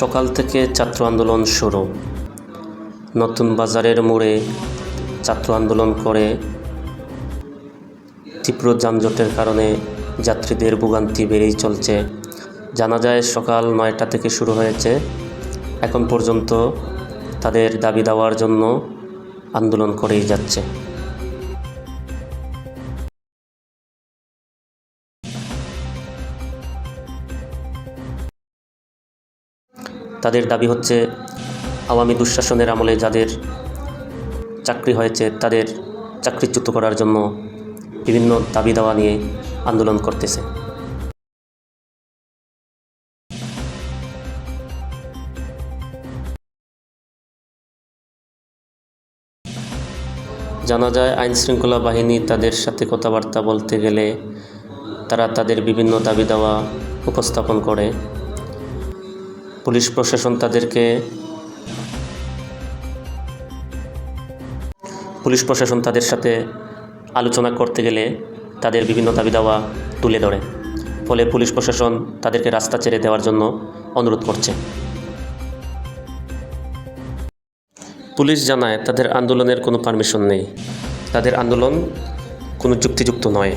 সকাল থেকে ছাত্র আন্দোলন শুরু। নতুন বাজারের মোড়ে ছাত্র আন্দোলন করে। তীব্র যানজটের কারণে যাত্রীদের ভোগান্তি বেড়েই চলছে। জানা যায়, সকাল নয়টা থেকে শুরু হয়েছে। এখন পর্যন্ত তাদের দাবি দেওয়ার জন্য আন্দোলন করেই যাচ্ছে। তাদের দাবি হচ্ছে, আওয়ামী দুঃশাসনের আমলে যাদের চাকরি হয়েছে, তাদের চাকরিচ্যুত করার জন্য বিভিন্ন দাবি দাওয়া নিয়ে আন্দোলন করতেছে। জানা যায় আইন শৃঙ্খলা বাহিনী তাদের সাথে কথাবার্তা বলতে গেলে তারা তাদের বিভিন্ন দাবি দাওয়া উপস্থাপন করে। পুলিশ প্রশাসন তাদেরকে পুলিশ প্রশাসন তাদের সাথে আলোচনা করতে গেলে তাদের বিভিন্ন দাবি দাওয়া তুলে ধরে। ফলে পুলিশ প্রশাসন তাদেরকে রাস্তা ছেড়ে দেওয়ার জন্য অনুরোধ করছে। পুলিশ জানায়, তাদের আন্দোলনের কোনো পারমিশন নেই। তাদের আন্দোলন কোনো যুক্তিযুক্ত নয়।